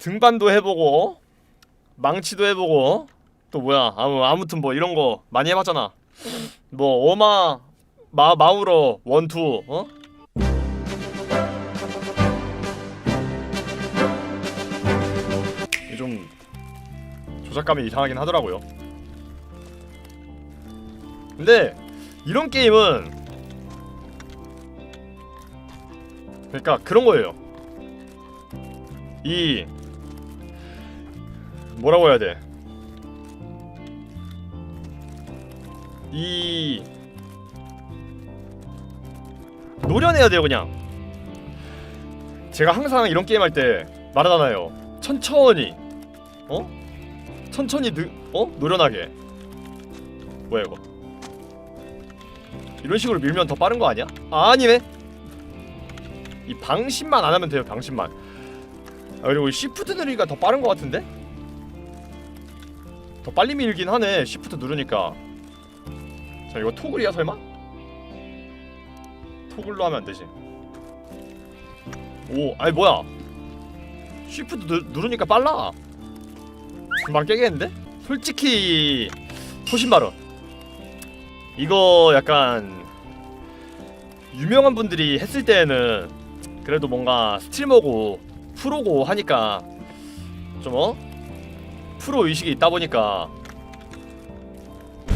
등반도 해보고 망치도 해보고 또 뭐야 아무 아무튼 뭐 이런 거 많이 해봤잖아. 뭐 어마 마 마우러 원투 어? 좀 조작감이 이상하긴 하더라고요. 근데 이런 게임은 그러니까 그런 거예요. 이 뭐라고 해야 돼? 이 노련해야 돼요 그냥. 제가 항상 이런 게임 할 때 말하잖아요. 천천히, 어? 천천히 느, 어? 노련하게. 뭐야 이거? 이런 식으로 밀면 더 빠른 거 아니야? 아, 아니네. 이 방심만 안 하면 돼요. 방심만. 아, 그리고 시프트 누르기가 더 빠른 것 같은데? 더 빨리 밀긴 하네. 시프트 누르니까. 자 이거 토글이야 설마? 토글로 하면 안 되지. 오, 아니 뭐야? 시프트 누, 누르니까 빨라. 금방 깨겠는데? 솔직히 소신 발언. 이거 약간 유명한 분들이 했을 때는 그래도 뭔가 스트리머고 프로고 하니까 좀 어? 프로 의식이 있다 보니까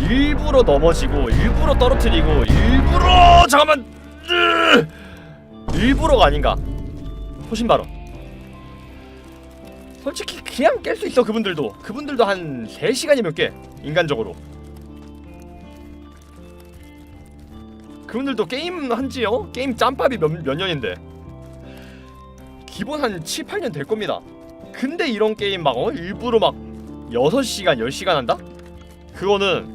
일부러 넘어지고 일부러 떨어뜨리고 일부러 잠깐만 으! 일부러가 아닌가 소신 발언 솔직히 그냥 깰 수 있어 그분들도 그분들도 한 3시간이면 깨 인간적으로 그분들도 게임 한지 어? 게임 짬밥이 몇, 몇 년인데 기본 한 7, 8년 될 겁니다 근데 이런 게임 막 어? 일부러 막 6시간, 10시간 한다? 그거는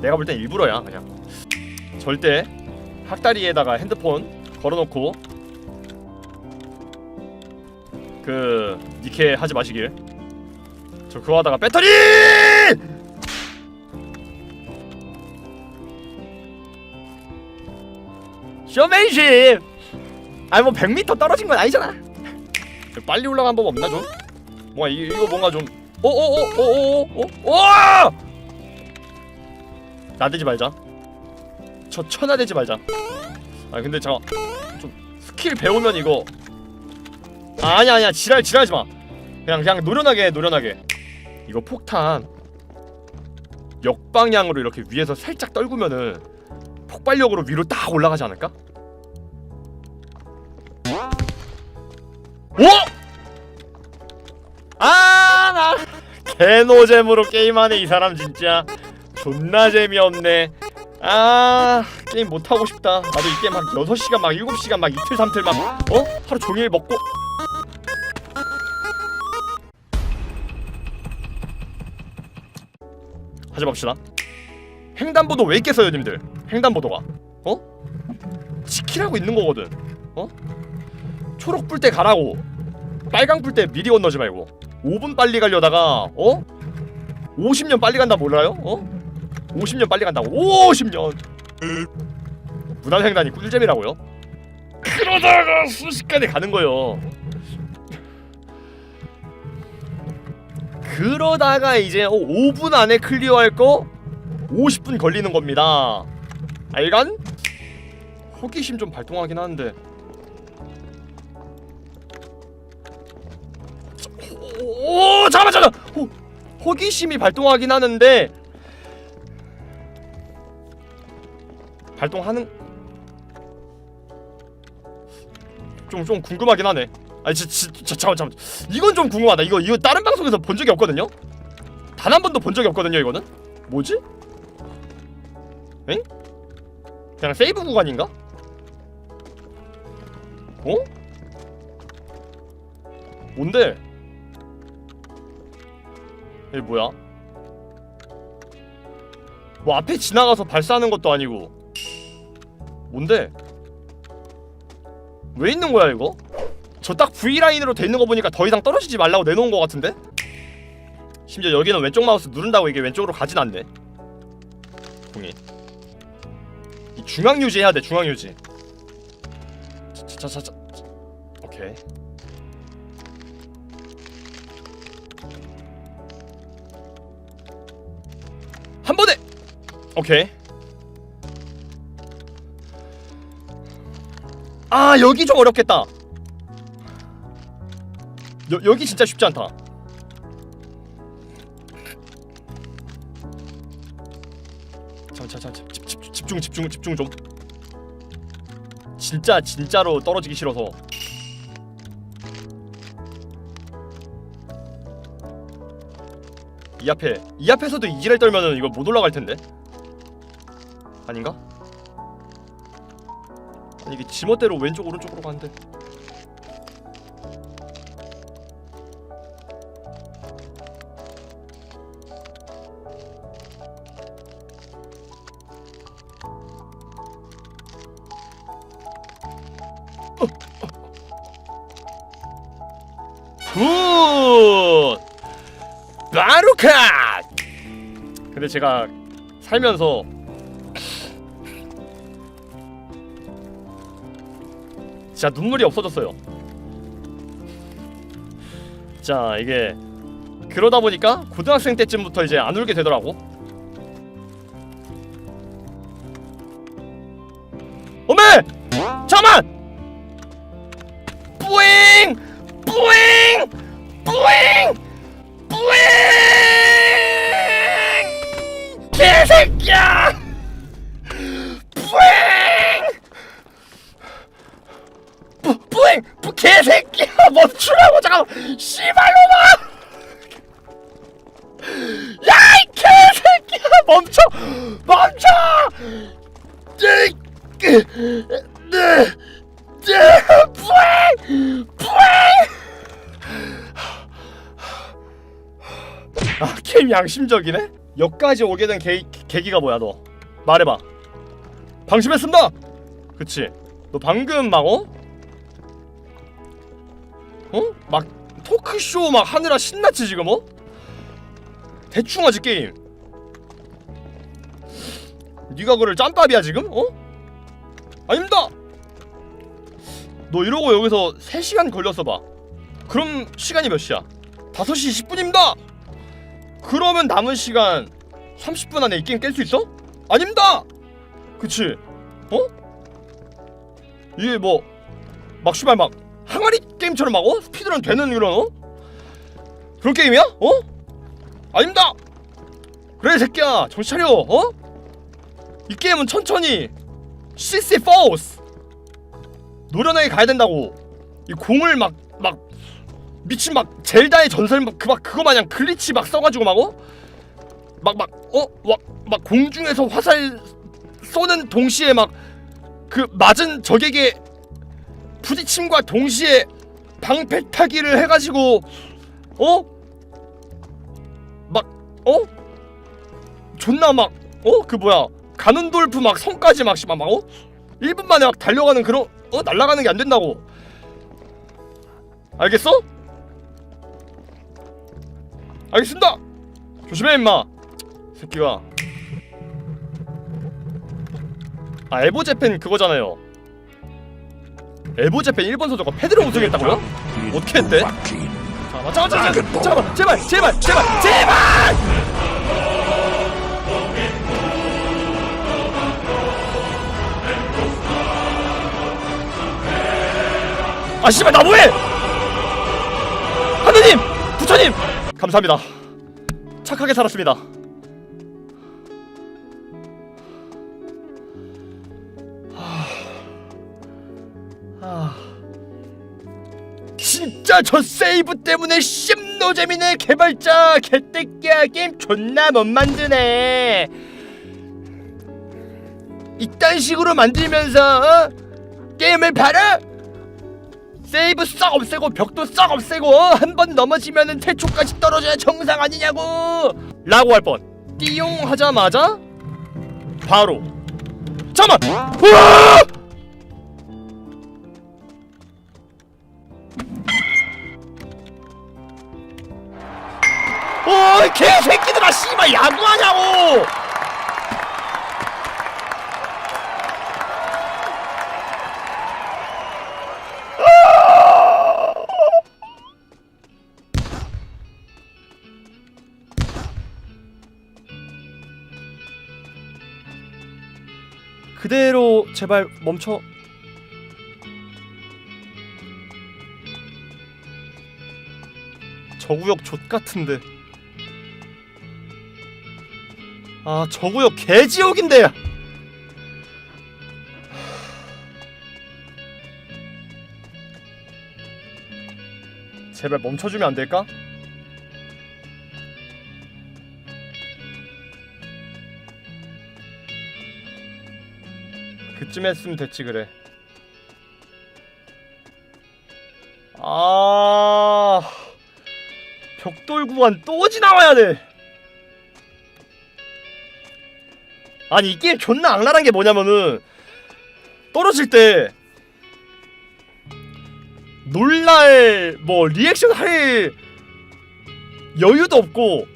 내가 볼 땐 일부러야 그냥 절대 학다리에다가 핸드폰 걸어놓고 그 니케 하지 마시길 저 그거 하다가 배터리! 쇼맨십! 아니 뭐 100m 떨어진 건 아니잖아 빨리 올라간 법 없나 좀? 뭔가 이, 이거 뭔가 좀 어, 오오오오오오오 나대지 말자. 저 천하대지 말자. 아 근데 잠깐 좀 스킬 배우면 이거. 아, 아니야 아니야. 지랄 지랄하지 마. 그냥 그냥 노련하게 해, 노련하게. 이거 폭탄 역방향으로 이렇게 위에서 살짝 떨구면은 폭발력으로 위로 딱 올라가지 않을까? 오! 아, 나 개노잼으로 게임하네 이 사람 진짜 존나 재미없네. 아, 게임 못 하고 싶다. 나도 이 게임 한 6시간 막 7시간 막 이틀 삼틀 막 어? 하루 종일 먹고 하지 맙시다. 횡단보도 왜 있겠어요, 님들? 횡단보도가. 어? 지키라고 있는 거거든. 어? 초록 불 때 가라고. 빨강 불 때 미리 건너지 말고. 5분 빨리 가려다가 어? 50년 빨리 간다 몰라요? 어? 50년 빨리 간다고. 50년. 무단횡단이 꿀잼이라고요? 그러다가 순식간에 가는 거요. 그러다가 이제 어, 5분 안에 클리어할 거 50분 걸리는 겁니다. 알간? 호기심 좀 발동하긴 하는데. 오, 잠깐만 잠깐만. 호, 호기심이 발동하긴 하는데 발동하는 좀 좀 궁금하긴 하네. 아니 자, 잠깐 잠깐 이건 좀 궁금하다. 이거 이거 다른 방송에서 본 적이 없거든요. 단 한 번도 본 적이 없거든요. 이거는 뭐지? 엥? 그냥 세이브 구간인가? 어? 뭔데? 이게 뭐야? 뭐 앞에 지나가서 발사하는 것도 아니고 뭔데? 왜 있는 거야 이거? 저 딱 V 라인으로 돼 있는 거 보니까 더 이상 떨어지지 말라고 내놓은 거 같은데? 심지어 여기는 왼쪽 마우스 누른다고 이게 왼쪽으로 가진 않네. 공이. 이 중앙 유지 해야 돼 중앙 유지. 자자자 오케이. 한 번에. 오케이. 아 여기 좀 어렵겠다. 여, 여기 진짜 쉽지 않다. 자자자 집중 집중 집중 좀. 진짜 진짜로 떨어지기 싫어서 이 앞에 이 앞에서도 이 지랄 떨면은 이거 못 올라갈 텐데 아닌가? 아니 이게 지멋대로 왼쪽 오른쪽으로 가는데 굿! 바루카! 근데 제가 살면서 진짜 눈물이 없어졌어요. 자 이게 그러다 보니까 고등학생 때쯤부터 이제 안 울게 되더라고. 새끼야! 뿌잉! 뿌, 뿌잉! 뿌, 개새끼야! 멈추라고 잠깐! 씨발로마! 야, 이 개새끼야! 멈춰! 멈춰! 뿌잉! 뿌잉! 아 게임 양심적이네? 여기까지 오게 된 계, 계기가 뭐야 너 말해봐 방심했습니다 그치 너 방금 막 어? 어? 막 토크쇼 막 하느라 신났지 지금 어? 대충 하지 게임 네가 그걸 짬밥이야 지금? 어? 아닙니다 너 이러고 여기서 3시간 걸렸어 봐 그럼 시간이 몇 시야? 5시 10분입니다 그러면 남은 시간 30분 안에 이 게임 깰 수 있어? 아닙니다. 그치? 어? 이게 뭐 막 씨발 막 항아리 게임처럼 막 어? 스피드런 되는 그런 어? 그런 게임이야? 어? 아닙니다. 그래 새끼야 정신 차려 어? 이 게임은 천천히 CC 포스 노련하게 가야 된다고 이 공을 막 막 미친 막 젤다의 전설 막 그 막 그거 마냥 글리치 막 써가지고 막 어? 막 막 어? 막, 막 공중에서 화살 쏘는 동시에 막 그 맞은 적에게 부딪힘과 동시에 방패 타기를 해가지고 어? 막 어? 존나 막 어? 그 뭐야 가는돌프 막 성까지 막 막 어? 1분 만에 막 달려가는 그런 어? 날아가는 게 안 된다고 알겠어? 알겠습니다. 조심해 임마. 새끼가. 아 에보 재팬 그거잖아요. 에보 재팬 일본 선수가 패드로 우승했다고요? 어떻게 했대? 잠깐만 잠깐만 잠깐만 잠깐만 제발 제발 제발 제발. 아 씨발 나 뭐해? 하느님 부처님 감사합니다. 착하게 살았습니다. 진짜 저 세이브 때문에 씹노잼이네 개발자 개떼끼야 게임 존나 못 만드네. 이딴 식으로 만들면서 어? 게임을 팔아? 세이브 싹 없애고 벽도 싹 없애고 한번 넘어지면은 태초까지 떨어져야 정상 아니냐고 라고 할뻔 띠용 하자마자 바로 잠깐만 우와! 오 개새끼들아 씨발 야구하냐고! 그대로 제발 멈춰. 저 구역 족 같은데 아 저 구역 개지옥인데. 제발 멈춰주면 안 될까? 그쯤 했으면 됐지 그래. 아 벽돌 구간 또 지나와야 돼 아니 이 게임 존나 악랄한 게 뭐냐면은 떨어질 때 놀랄 뭐 리액션 할 여유도 없고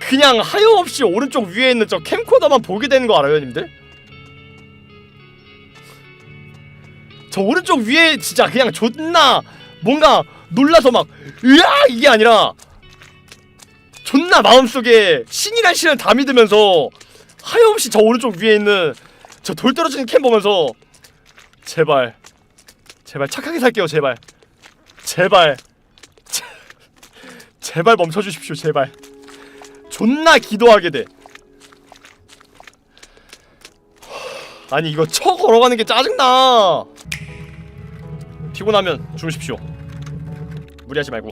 그냥 하염없이 오른쪽 위에 있는 저 캠코더만 보게 되는 거 알아요, 님들? 저 오른쪽 위에 진짜 그냥 존나 뭔가 놀라서 막 으아 이게 아니라 존나 마음속에 신이란 신을 다 믿으면서 하염없이 저 오른쪽 위에 있는 저 돌 떨어지는 캠 보면서 제발 제발 착하게 살게요 제발. 제발. 제, 제발 멈춰주십시오 제발. 존나 기도하게 돼. 아니 이거 쳐 걸어가는 게 짜증나. 피곤하면 주무십시오. 무리하지 말고.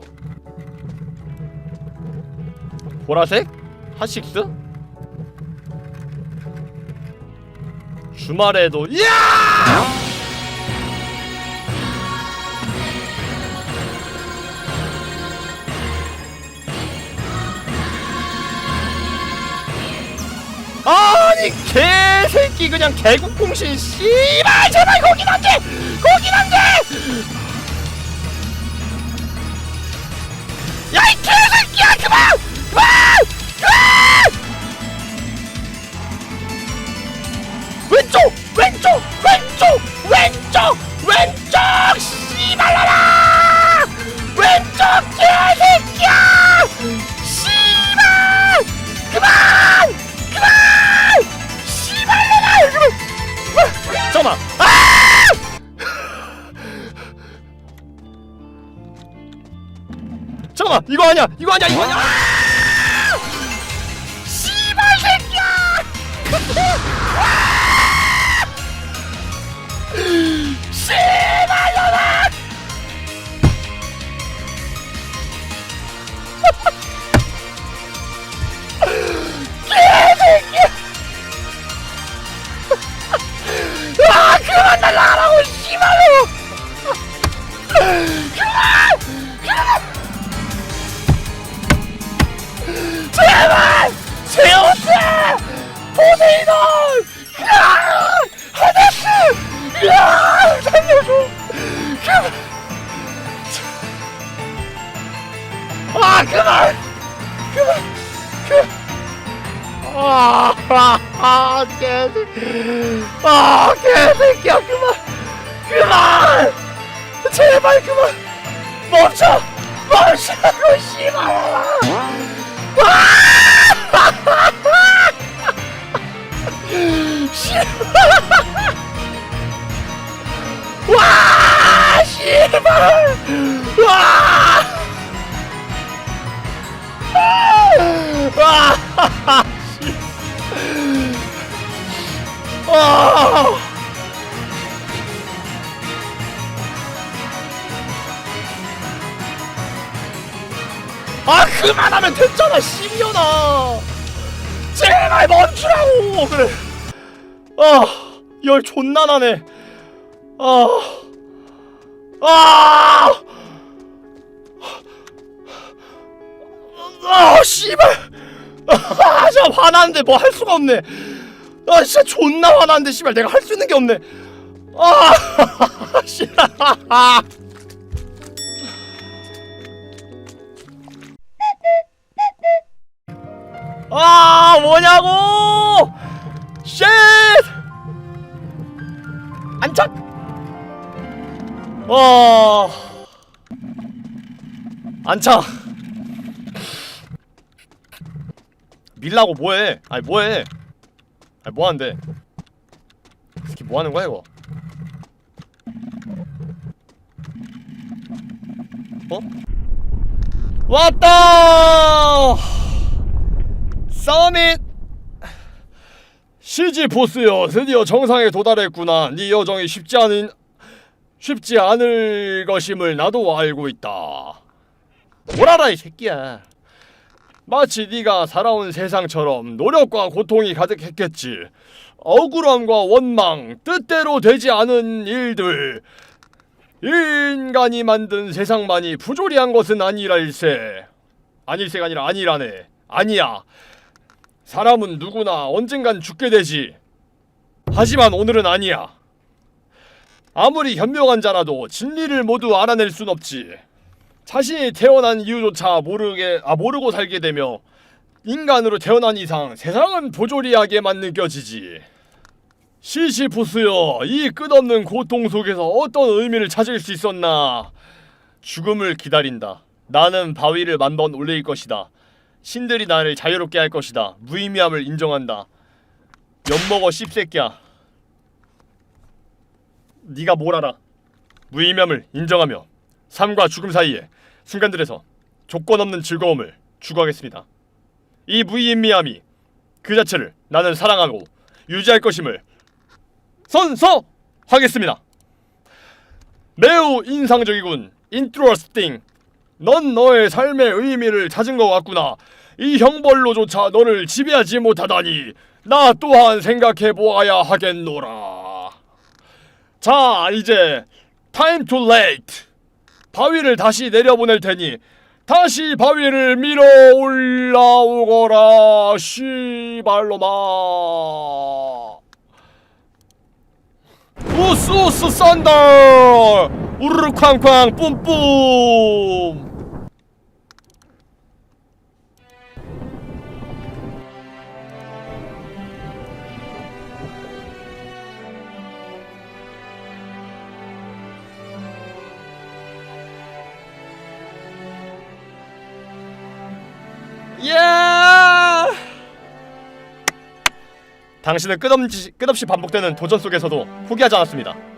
보라색? 핫식스? 주말에도 야! 아니 개새끼 그냥 개국공신. 씨발 제발 거긴 안돼! 거긴 안돼! 야이 개새끼야 그만! 그만 왼쪽 왼쪽 왼쪽 왼쪽 왼쪽 씨발라라! 왼쪽 개새끼야! 씨발! 그만! 그만! 씨발라라! 잠깐만. 아! 잠깐만. 이거 아니야. 이거 아니야. 이거 아니야. 아! 그만! 그만! 그만! 아, 아, 아, 개새끼. 아, 개새끼야, 그만. 그만! 제발 그만! 멈춰! 멈추라고, 씨발! 와! 씨발! 아 그만하면 됐잖아 씨년아 제발 멈추라고 그래 아열 존나 나네 아 아! 아, 씨발! 아, 진짜 화나는데 뭐 할 수가 없네. 아, 진짜 존나 화나는데, 씨발, 내가 할 수 있는 게 없네. 아, 씨발. 아, 뭐냐고! 쉣! 안착! 어. 안착! 밀라고 뭐해? 아니 뭐해? 아니 뭐하는데? 뭐 하는 거야 이거? 어? 왔다! 서밋! 시지보스여 드디어 정상에 도달했구나. 네 여정이 쉽지 않은 쉽지 않을 것임을 나도 알고 있다. 뭐라라 이 새끼야. 마치 네가 살아온 세상처럼 노력과 고통이 가득했겠지. 억울함과 원망, 뜻대로 되지 않은 일들. 인간이 만든 세상만이 부조리한 것은 아니랄세. 아닐세가 아니라 아니라네. 아니야. 사람은 누구나 언젠간 죽게 되지. 하지만 오늘은 아니야. 아무리 현명한 자라도 진리를 모두 알아낼 순 없지. 자신이 태어난 이유조차 모르게 아 모르고 살게 되며 인간으로 태어난 이상 세상은 보조리하게만 느껴지지. 시시푸스여, 이 끝없는 고통 속에서 어떤 의미를 찾을 수 있었나? 죽음을 기다린다. 나는 바위를 만번 올릴 것이다. 신들이 나를 자유롭게 할 것이다. 무의미함을 인정한다. 엿먹어 씹새끼야. 네가 뭘 알아? 무의미함을 인정하며 삶과 죽음 사이에 순간들에서 조건 없는 즐거움을 추구하겠습니다. 이 무의미함이 그 자체를 나는 사랑하고 유지할 것임을 선서하겠습니다. 매우 인상적이군. 인트로스팅. 넌 너의 삶의 의미를 찾은 것 같구나. 이 형벌로조차 너를 지배하지 못하다니 나 또한 생각해 보아야 하겠노라. 자, 이제 time to late. 바위를 다시 내려보낼 테니 다시 바위를 밀어 올라오거라. 씨발로마. 우스 우스 썬더 우르르 쾅쾅 뿜뿜 예! 당신은 끝없이, 끝없이 반복되는 도전 속에서도 포기하지 않았습니다.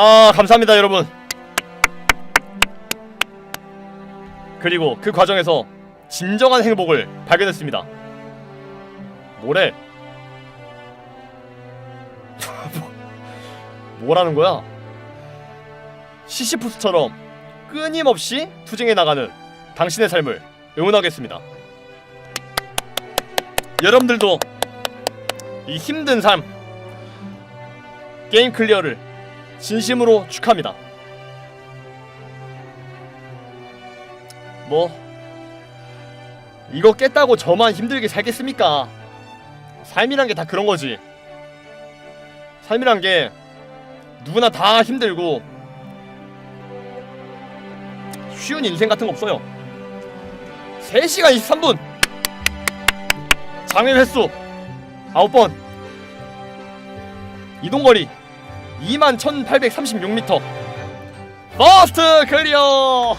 아 감사합니다 여러분. 그리고 그 과정에서 진정한 행복을 발견했습니다. 뭐래? 뭐- 뭐라는 거야? 시시푸스처럼 끊임없이 투쟁해 나가는 당신의 삶을 응원하겠습니다. 여러분들도 이 힘든 삶 게임 클리어를 진심으로 축하합니다. 뭐 이거 깼다고 저만 힘들게 살겠습니까? 삶이란 게 다 그런 거지. 삶이란 게 누구나 다 힘들고 쉬운 인생 같은 거 없어요. 3시간 23분 장애 횟수 9번 이동거리 21,836m 퍼스트 클리어